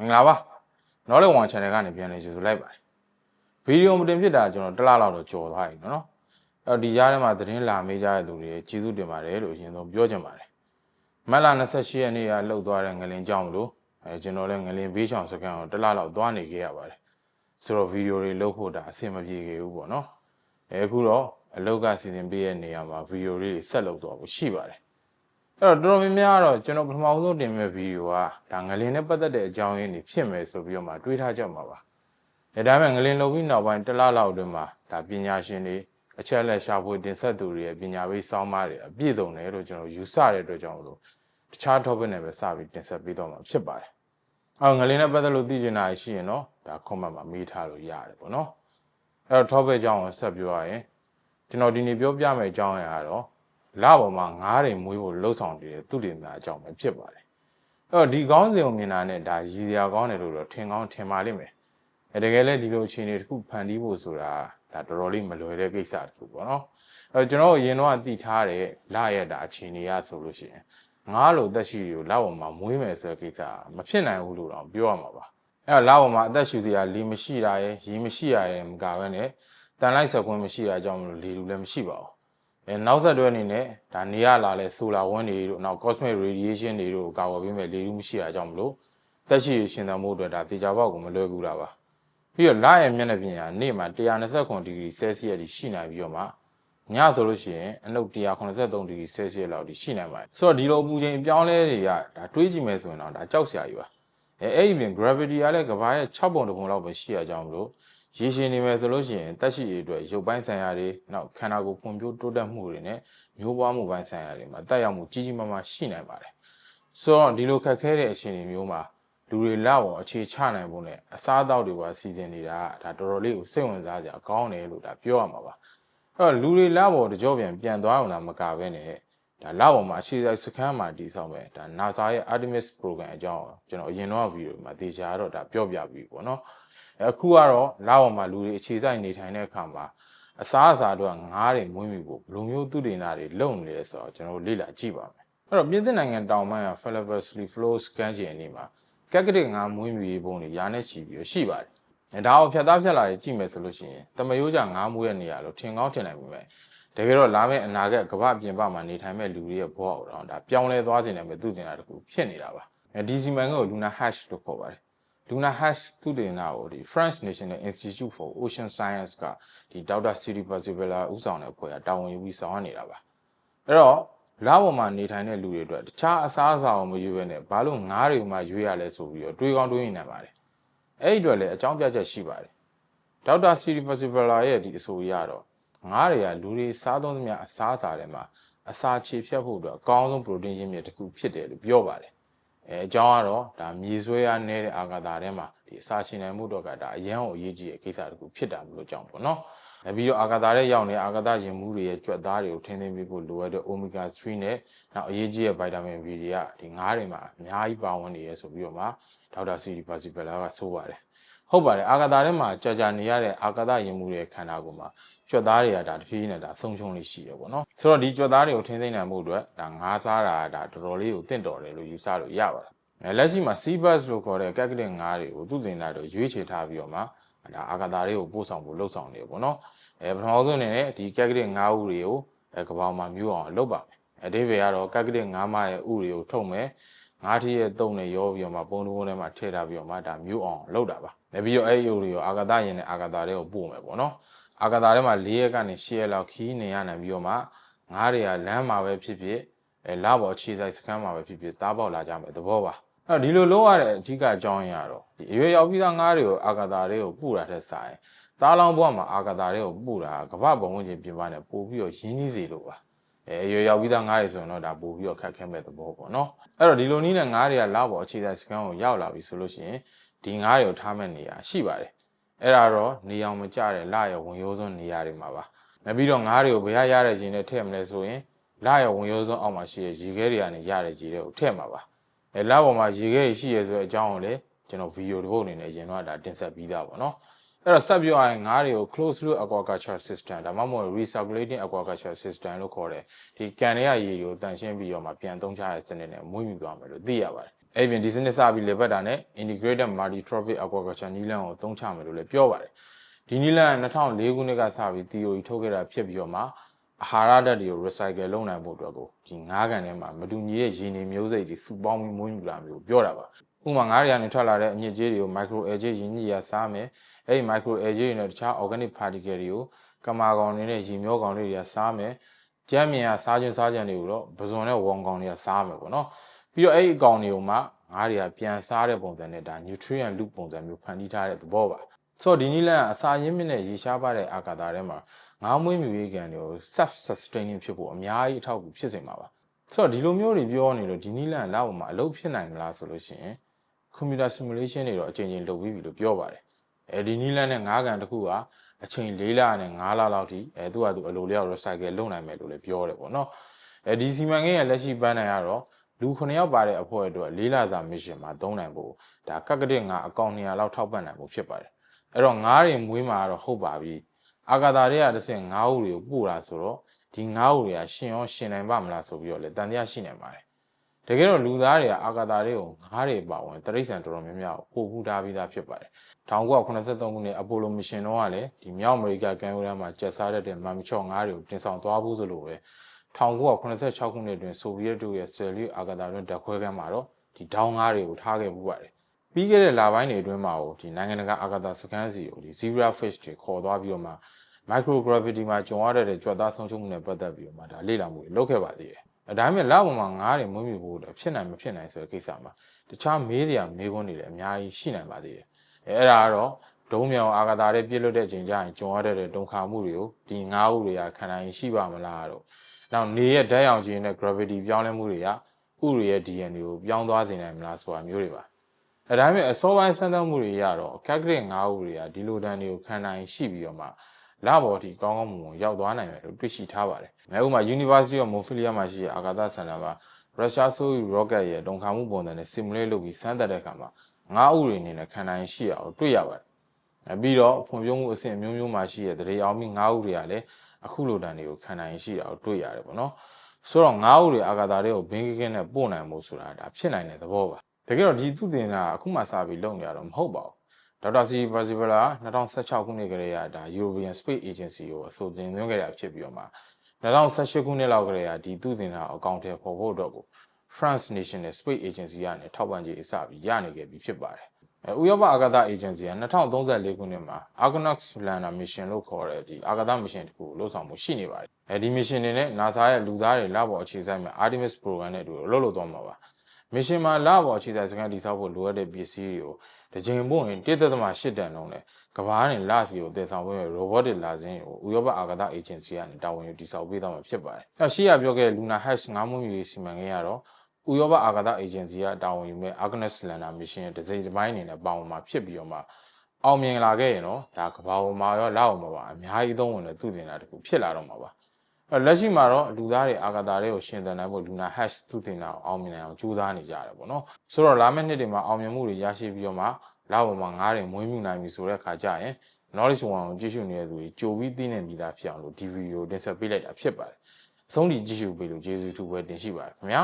မင်္ဂလာပါနော်လေဝန် channel ကနေပြန်လည်ကြိုဆိုလိုက်ပါတယ်ဗီဒီယိုမတင်ဖြစ်တာကျွန်တော်တစ်လလောက်တော့ကြော်သွားပြီနော်အဲ့တော့ဒီကြားထဲမှာသတင်းလာမေးကြတဲ့သူတွေကျေးဇူးတင်ပါတယ်လို့အရင်ဆုံးပြောချင်ပါတယ်မက်လာ28ရက်နေ့ကလှုပ်သွားတဲ့ငလင်ကြောင့်မလို့အဲကျွန်တော်လည်းငလင်ဘေးချောင်စကန်ကိုတစ်လလောက်သွားနေခဲ့ရပါတယ်ဆိုတော့ဗီဒီယိုတွေလုပ်ဖို့ဒါအဆင်မပြေခဲ့ဘူးပေါ့နော်အဲအခုတော့အလောက်ကစီစဉ်ပေးတဲ့နေရာမှာဗီဒီယိုလေးတွေဆက်လုပ်သွားဖို့ရှိပါတယ် အဲ့တော့တော်တော်များများကတော့ကျွန်တော်ပထမဆုံးတင်မဲ့ဗီဒီယိုကဒါငလင်နဲ့ပတ်သက်တဲ့အကြောင်းရင်းတွေဖြစ်မယ်ဆိုပြီးတော့မှတွေးထားကြမှာပါ။ဒါဒါပေမဲ့ငလင်လုံပြီးနောက်ပိုင်းတစ်လလောက်အတွင်းမှာဒါပညာရှင်တွေအချက်အလက်ရှာဖွေတင်ဆက်သူတွေရဲ့ပညာပေးစောင်းမတွေအပြည့်စုံတယ်လို့ကျွန်တော်ယူဆတဲ့အတွက်ကြောင့်မလို့တခြား topic နဲ့ပဲစပြီးတင်ဆက်ပေးတော့မှာဖြစ်ပါတယ်။အော်ငလင်နဲ့ပတ်သက်လို့သိချင်တာရှိရင်တော့ဒါ comment မှာမေးထားလို့ရတယ်ပေါ့နော်။အဲ့တော့ topic အကြောင်းကိုဆက်ပြောရရင်ကျွန်တော်ဒီနေ့ပြောပြမယ့်အကြောင်းအရာကတော့ လပေါ်မှာငားတွေမွေးဖို့လှုပ်ဆောင်နေတဲ့သူတင်သားအကြောင်းပဲဖြစ်ပါတယ်။အဲ့တော့ဒီကောင်းစဉ်ကိုမြင်တာနဲ့ဒါရည်စရာကောင်းတယ်လို့တော့ထင်ကောင်းထင်ပါလိမ့်မယ်။အဲတကယ်လည်းဒီလိုအခြေအနေတစ်ခုဖန်တီးဖို့ဆိုတာဒါတော်တော်လေးမလွယ်တဲ့ကိစ္စတစ်ခုပေါ့နော်။အဲကျွန်တော်အရင်တော့သိထားတဲ့လရက်တာအခြေအနေရဆိုလို့ရှိရင်ငားလိုသက်ရှိတွေကိုလပေါ်မှာမွေးမယ်ဆိုတဲ့ကိစ္စမဖြစ်နိုင်ဘူးလို့တော့ပြောရမှာပါ။အဲ့တော့လပေါ်မှာအသက်ရှူစရာလီမရှိတာရဲ့ရေမရှိရရဲ့မကဘဲနဲ့တန်လိုက်ဆက်ခွင့်မရှိတာကြောင့်မလို့လေလူလည်းမရှိပါဘူး။ အဲနောက်ဆက်တွဲအနေနဲ့ဒါနေရလာလဲဆိုလာဝန်းတွေတို့နောက် cosmic radiation တွေတို့ကာဝယ်ပေးမဲ့လေလူမရှိတာကြောင့်မလို့တက်ရှိရှင်သန်မှုအတွက်ဒါတေချာပေါက်ကိုမလွယ်ကူတာပါပြီးတော့လရဲ့မျက်နှာပြင်ဟာနေ့မှာ129ဒီဂရီဆဲလ်စီယပ်ရှိနိုင်ပြီးတော့မှညဆိုလို့ရှိရင်အနုပ်183ဒီဂရီဆဲလ်စီယပ်လောက်ဒီရှိနိုင်ပါတယ်ဆိုတော့ဒီလိုအပူချိန်အပြောင်းလဲတွေကဒါတွေးကြည့်မယ်ဆိုရင်တော့ဒါကြောက်စရာကြီးပါအဲအဲ့ဒီပြင် gravity ကလည်းကဘာရဲ့6ပုံတစ်ပုံလောက်ပဲရှိရကြောင်းမလို့ ရေရှည်နေမယ်ဆိုလို့ရှိရင်တက်ရှိရအတွက်ရုပ်ပိုင်းဆိုင်ရာတွေနောက်ခန္ဓာကိုယ်ဖွံ့ဖြိုးတိုးတက်မှုတွေနဲ့မျိုးပွားမှုပိုင်းဆိုင်ရာတွေမှာတက်ရောက်မှုကြီးကြီးမားမားရှိနိုင်ပါတယ်။ဆိုတော့ဒီလိုခက်ခဲတဲ့အခြေအနေမျိုးမှာလူတွေလောက်အောင်အခြေချနိုင်ဖို့နဲ့အစားအသောက်တွေပါစီစဉ်နေတာကဒါတော်တော်လေးကိုစိတ်ဝင်စားကြကောင်းတယ်လို့ဒါပြောရမှာပါ။အဲ့တော့လူတွေလောက်ပေါ်တကြောပြန်ပြန်သွားအောင်လားမကဘဲနဲ့ ဒါလောက်ပေါ်မှာအခြေစိုက်စခန်းမှာတည်ဆောက်မယ်ဒါ NASA ရဲ့ Artemis program အကြောင်းကျွန်တော်အရင်တော့ဗီဒီယိုမှာသေချာတော့ဒါပြောပြပြီးပေါ့နော်။အခုကတော့လာအောင်မှာလူတွေအခြေစိုက်နေထိုင်တဲ့အခါမှာအစားအစာတော့ငားတွေမွေးမိဖို့ဘယ်လိုမျိုးသူတင်တာတွေလုပ်နေလဲဆိုတော့ကျွန်တော်လေ့လာကြည့်ပါမယ်အဲ့တော့ပြင်သစ်နိုင်ငံတောင်ပိုင်းက Falabersly Flows ကမ်းခြေအနီးမှာကက်ကရစ်ငားမွေးမြူရေးပုံတွေရာနဲ့ချီပြီးရှိပါတယ်အဲဒါကိုဖြတ်သားဖြတ်လာရေးကြည့်မယ်ဆိုလို့ရှိရင်တမယိုးကြငားမွေးတဲ့နေရာလို့ထင်ကောင်းထင်နိုင်ပေမဲ့ တကယ်တော့လာမယ့်အနာဂတ်ကမ္ဘာပြင်ပမှာနေထိုင်မဲ့လူတွေရဲ့ဘဝကိုတော့ဒါပြောင်းလဲသွားစေနိုင်မဲ့သူတင်တာတခုဖြစ်နေတာပါအဲဒီစီမံကိန်းကို Luna Hash လို့ခေါ်ပါတယ် Luna Hash သူတင်တာကိုဒီ French National Institute for Ocean Science ကဒီဒေါက်တာစီရီပါစီဗလာဦးဆောင်တဲ့အဖွဲ့ကတာဝန်ယူပြီးဆောင်ရနေတာပါအဲ့တော့လာပေါ်မှာနေထိုင်တဲ့လူတွေအတွက်တခြားအစားအစာကိုမရွေးဘဲနဲ့ဘာလို့ငားတွေမှရွေးရလဲဆိုပြီးတော့တွေးကောင်းတွေးနေနိုင်ပါတယ်အဲ့ဒီအတွက်လည်းအကြောင်းပြချက်ရှိပါတယ်ဒေါက်တာစီရီပါစီဗလာရဲ့ဒီအဆိုအရတော့ ငားတွေကလူတွေစားသုံးသမျှအစားအစာတွေမှာအစာခြေဖြတ်ဖို့အတွက်အကောင်းဆုံး protein ရင်းမြစ်တစ်ခုဖြစ်တယ်လို့ပြောပါတယ်အဲအကြောင်းကတော့ဒါမြေဆွဲရနေတဲ့အာဂါသာထဲမှာဒီအစာရှင်နိုင်မှုတော့ကဒါအရန်ကိုအရေးကြီးတဲ့ကိစ္စတစ်ခုဖြစ်တာမလို့ကြောင်းပေါ့နော်။အဲပြီးတော့အာဂါသာထဲရောက်နေအာဂါသာရင်မှုတွေရဲ့ကြွက်သားတွေကိုထိန်းသိမ်းပေးဖို့လိုအပ်တဲ့ omega 3နဲ့နောက်အရေးကြီးတဲ့ vitamin B တွေကဒီငါးတွေမှာအများကြီးပါဝင်နေရဲဆိုပြီးတော့မှဒေါက်တာစီဒီပါစီဘလာကဆိုပါတယ်။ ဟုတ်ပါတယ်အာဂါသာထဲမှာကြာကြာနေရတဲ့အာဂါသာရင်မှုတွေရဲ့ခန္ဓာကိုယ်မှာကြွက်သားတွေကဒါတဖြည်းဖြည်းနဲ့ဒါဆုံးရှုံးလေးရှိရပေါ့နော်။ဆိုတော့ဒီကြွက်သားတွေကိုထိန်းသိမ်းနိုင်မှုအတွက်ဒါငါးစားတာဒါတော်တော်လေးကိုတင့်တော်တယ်လို့ယူဆလို့ရပါတယ်။အဲလက်ရှိမှာ Seabus လို့ခေါ်တဲ့ကက်ကလက်ငါးတွေကိုသူ့တင်တာတော့ရွေးချယ်ထားပြီးတော့မှဒါအာဂါသာတွေကိုပို့ဆောင်ဖို့လှုပ်ဆောင်နေပေါ့နော်။အဲပထမဆုံးအနေနဲ့ဒီကက်ကလက်ငါးဦးတွေကိုအဲကပောင်မှာမျိုးအောင်လုပ်ပါမယ်။အဓိပ္ပာယ်ကတော့ကက်ကလက်ငါးမရဲ့ဥတွေကိုထုတ်မယ်။ ငါးထီးရဲ့တုံနဲ့ရောပြီးတော့မှပုံတုံးထဲမှာထည့်ထားပြီးတော့မှဒါမျိုးအောင်လုပ်တာပါ။အဲပြီးတော့အဲ့ဒီဥတွေကိုအာဂါသာရင်နဲ့အာဂါသာတွေကိုပို့မယ်ပေါ့နော်။အာဂါသာထဲမှာ၄ရက်ကနေ၈ရက်လောက်ခီးနေရနိုင်ပြီးတော့မှငါးတွေကလမ်းမှာပဲဖြစ်ဖြစ်အဲလာပေါ်ခြေဆိုင်စခန်းမှာပဲဖြစ်ဖြစ်တားပေါက်လာကြမယ်သဘောပါအဲ့တော့ဒီလိုလုပ်ရတဲ့အဓိကအကြောင်းရင်းကတော့ဒီအရွယ်ရောက်ပြီးသားငါးတွေကိုအာဂါသာတွေကိုပူတာတဲ့ဆိုင်တားလောင်းဘွားမှာအာဂါသာတွေကိုပူတာကမ္ဘာဘုံဝင်ချင်းပြင်ပနဲ့ပို့ပြီးတော့ရင်းနှီးစေလို့ပါ အဲအရွယ်ရောက်ပြီးသားငါးတွေဆိုရင်တော့ဒါပို့ပြီးတော့ခက်ခဲမဲ့သဘောပေါ့နော်အဲ့တော့ဒီလိုနည်းနဲ့ငါးတွေကလာပေါ်အခြေဆိုင်စခန်းကိုရောက်လာပြီဆိုလို့ရှိရင်ဒီငါးတွေကိုထားမဲ့နေရာရှိပါတယ်အဲ့ဒါတော့နေအောင်မကြတဲ့လာရဝင်ရိုးစွန်းနေရာတွေမှာပါ။နောက်ပြီးတော့ငါးတွေကိုဘယ်ရရတဲ့ခြင်းနဲ့ထည့်မလဲဆိုရင်လာရဝင်ရိုးစွန်းအောက်မှာရှိတဲ့ရေခဲတွေကနေရတဲ့ရေတွေကိုထည့်မှာပါ။အဲလာပေါ်မှာရေခဲရှိရဆိုတဲ့အကြောင်းကိုလည်းကျွန်တော်ဗီဒီယိုတစ်ပုဒ်အနေနဲ့ရင်တော့ဒါတင်ဆက်ပြီးသားပေါ့နော်။ အဲ့တော့စပ်ပြောရရင်ငါးတွေကို closed loop aquaculture system ဒါမှမဟုတ် recirculating aquaculture system လို့ခေါ်တယ်ဒီကန်တွေကရေတွေကိုတန်ရှင်းပြီးတော့မှပြန်သုံးချရတဲ့စနစ်နဲ့မွေးမြူသွားမယ်လို့သိရပါတယ်အဲ့ဒီပြင်ဒီစနစ်စပြီးလေပတ်တာနဲ့ integrated multi trophic aquaculture နီးလန်းကိုသုံးချမယ်လို့လည်းပြောပါတယ်ဒီနီးလန်းက2004ခုနှစ်ကစပြီး theory ထုတ်ခဲ့တာဖြစ်ပြီးတော့မှအာဟာရဓာတ်တွေကို recycle လုပ်နိုင်ဖို့အတွက်ကိုဒီငါးကန်ထဲမှာမတူညီတဲ့ရေနေမျိုးစိတ်တွေစုပေါင်းပြီးမွေးမြူလာမျိုးပြောတာပါ ဥပမာငါးတွေကနေထွက်လာတဲ့အညစ်အကြေးတွေကို micro algae ရင်းကြီးရစားမယ်အဲ့ဒီ micro algae တွေနဲ့တခြား organic particle တွေကိုကမာကောင်တွေနဲ့ရေမျောကောင်တွေကစားမယ်ကြမ်းမြင်ကစားခြင်းစားခြင်းတွေကိုတော့ပဇွန်နဲ့ဝေါင်ကောင်တွေကစားမယ်ပေါ့နော်ပြီးတော့အဲ့ဒီအကောင်တွေကိုမှငါးတွေကပြန်စားတဲ့ပုံစံနဲ့ဒါ nutrient loop ပုံစံမျိုးဖန်တီးထားတဲ့သဘောပါဆိုတော့ဒီနည်းလမ်းကအစာရင်းမြစ်နဲ့ရေရှားပါတဲ့အာကာသထဲမှာငါးမွေးမြူရေးကန်တွေကို self sustaining ဖြစ်ဖို့အများကြီးအထောက်အကူဖြစ်စေမှာပါဆိုတော့ဒီလိုမျိုးတွေပြောနေလို့ဒီနည်းလမ်းလောက်ပေါ်မှာအလုပ်ဖြစ်နိုင်မလားဆိုလို့ရှိရင် computer simulation တွေတော့အချိန်ချင်းလုပ်ပြီးပြီလို့ပြောပါတယ်အဲဒီနည်းလမ်းနဲ့ငါးကန်တစ်ခုကအချိန်၄လနဲ့9လလောက်ထိအဲသူကသူအလိုလျောက် recycle လုပ်နိုင်မယ်လို့လည်းပြောတယ်ပေါ့နော်အဲဒီစီမံကိန်းရဲ့လက်ရှိပန်းနိုင်ကတော့လူ9ယောက်ပါတဲ့အဖွဲ့အတွက်၄လစာ mission မှာသုံးနိုင်ဖို့ဒါကက်ကတဲ့ငါအကောင့်200လောက်ထောက်ပံ့နိုင်ဖို့ဖြစ်ပါတယ်အဲ့တော့ငါးတွေမွေးမှာတော့ဟုတ်ပါပြီအာကာသာတွေကတစ်ဆင့်ငါးဦးတွေကိုပို့တာဆိုတော့ဒီငါးဦးတွေကရှင်ရောရှင်နိုင်ပါမလားဆိုပြီးတော့လေတန်တရားရှိနေပါတယ် တကယ်တော့လူသားတွေကအာကာသာတွေကိုငါးတွေပါဝင်တရိษံတော်တော်များများကိုပို့ဖူးထားပြီးသားဖြစ်ပါတယ်1983ခုနှစ်အပိုလိုမစ်ရှင်တော့ကလည်းဒီမြောက်အမေရိကကန်ယူရမှာကျက်စားတဲ့မမ်ချော့ငါးတွေကိုတင်ဆောင်သွားဖို့ဆိုလို့ပဲ1986ခုနှစ်တွင်ဆိုဗီယက်တို့ရဲ့ဆယ်လီအာကာသာတွင်တက်ခွဲကမ်းမှာတော့ဒီဒေါင်းငါးတွေကိုထားခဲ့မှုပါတယ်ပြီးခဲ့တဲ့လပိုင်းတွေအတွင်းမှာဒီနိုင်ငံတကာအာကာသစခန်းစီကိုဒီ zebra fish တွေခေါ်သွားပြီးတော့မှ microgravity မှာကျုံရတဲ့ကြွက်သားဆုံးရှုံးမှုနဲ့ပတ်သက်ပြီးတော့မှဒါလေ့လာမှုတွေလုပ်ခဲ့ပါသေးတယ်။ ဒါပေမဲ့လပေါ်မှာငားတွေမွေးမြူဖို့ဖြစ်နိုင်မဖြစ်နိုင်ဆိုတဲ့ကိစ္စမှာတခြားမေးစရာမေးခွန်းတွေလည်းအများကြီးရှိနိုင်ပါသေးတယ်။အဲအဲ့ဒါကတော့ဒုံးမြောင်အာကာသတွေပြည့်လွတ်တဲ့ချိန်ကျရင်ကျုံရတဲ့တုံခါမှုတွေကိုဒီငားဥတွေကခံနိုင်ရှိပါမလားတော့။နောက်နေရဲ့ဓာတ်ရောင်ခြည်နဲ့ gravity ပြောင်းလဲမှုတွေကဥတွေရဲ့ DNA ကိုပြောင်းသွားစေနိုင်မလားဆိုတာမျိုးတွေပါ။အဲဒါပေမဲ့အစောပိုင်းစမ်းသပ်မှုတွေရတော့ကက်ကရက်ငါးဥတွေကဒီလိုတန်တွေကိုခံနိုင်ရှိပြီးတော့မှ လဘော်ဒီကောင်းကောင်းမွန်မွန်ရောက်သွားနိုင်မယ်လို့တွေ့ရှိထားပါတယ်။မဲဥမှာ University of Monfilia မှာရှိတဲ့အာကာသစင်တာမှာရုရှားဆိုယူ rocket ရဲ့တုံခါမှုပုံစံနဲ့ simulate လုပ်ပြီးစမ်းသပ်တဲ့အခါမှာငါးဥတွေအနေနဲ့ခံနိုင်ရှိအောင်တွေ့ရပါတယ်။အပြီးတော့ဖွံ့ဖြိုးမှုအဆင့်အမျိုးမျိုးမှာရှိတဲ့တရေအောင်မိငါးဥတွေကလည်းအခုလိုတန်တွေကိုခံနိုင်ရှိအောင်တွေ့ရတယ်ပေါ့နော်။ဆိုတော့ငါးဥတွေအာကာသတွေကိုဘင်းကကင်းနဲ့ပို့နိုင်မှုဆိုတာဒါဖြစ်နိုင်တဲ့သဘောပါ။တကယ်တော့ဒီသူတင်တာအခုမှစပြီးလုပ်နေရတော့မဟုတ်ပါဘူး ဒေါက်တာစီပါစီဗလာ2016ခုနှစ်ကလေးကဒါ European Space Agency ကိုအဆိုတင်သွင်းခဲ့တာဖြစ်ပြီးတော့မှ2018ခုနှစ်လောက်ကလေးကဒီသူတင်တာအကောင့်ထဲပေါ်ဖို့တော့ကို France National Space Agency ကနေထောက်ပံ့ကြေးအစပြီးရနေခဲ့ပြီဖြစ်ပါတယ်။အဲဥရောပအာကာသ agency က2034ခုနှစ်မှာ Argonaut Lander mission လို့ခေါ်တဲ့ဒီအာကာသ mission တခုကိုလှုပ်ဆောင်မှုရှိနေပါတယ်။အဲဒီ mission တွေနဲ့ NASA ရဲ့လူသားတွေလပေါ်အခြေစိုက်မဲ့ Artemis program နဲ့အတူလှုပ်လှုပ်သွားမှာပါ။ မစ်ရှင်မှာလပေါ်အခြေစိုက်စကန်တည်ဆောက်ဖို့လိုအပ်တဲ့ပစ္စည်းတွေကိုတစ်ချိန်ပို့ရင်1.8တန်လုံးနဲ့ကဘာနဲ့လစီကိုတည်ဆောင်ပေးရ robotic လာစင်းကိုဥရောပအာကာသ agency ကနေတာဝန်ယူတည်ဆောက်ပေးသွားမှာဖြစ်ပါတယ်။အဲရှိရပြောခဲ့ Luna Hash ငါးမွေးမြူရေးစီမံကိန်းကတော့ဥရောပအာကာသ agency ကတာဝန်ယူမဲ့ Artemis Lander mission ရဲ့တစ်စိတ်တစ်ပိုင်းအနေနဲ့ပါဝင်မှာဖြစ်ပြီးတော့မှအောင်မြင်လာခဲ့ရင်တော့ဒါကဘာပေါ်မှာရောလောက်အောင်မှာပါအများကြီးသုံးဝင်တဲ့သူတင်တာတခုဖြစ်လာတော့မှာပါ လက်ရှိမှာတော့လူသားတွေအာကာသတွေကိုရှင်သန်နိုင်ဖို့ Luna Hash သူတင်တာကိုအောင်မြင်နိုင်အောင်ကြိုးစားနေကြရတယ်ပေါ့နော်ဆိုတော့လာမယ့်နှစ်တွေမှာအောင်မြင်မှုတွေရရှိပြီးတော့မှလောက်ပေါ်မှာငားတွေမွေးမြူနိုင်ပြီဆိုတဲ့အခါကျရင် knowledge one ကိုကြည့်ရှုနေတဲ့သူတွေကြိုပြီးသိနေပြီးသားဖြစ်အောင်လို့ဒီဗီဒီယိုတင်ဆက်ပေးလိုက်တာဖြစ်ပါတယ်အဆုံးထိကြည့်ရှုပေးလို့ကျေးဇူးထူးပဲတင်ရှိပါတယ်ခင်ဗျာ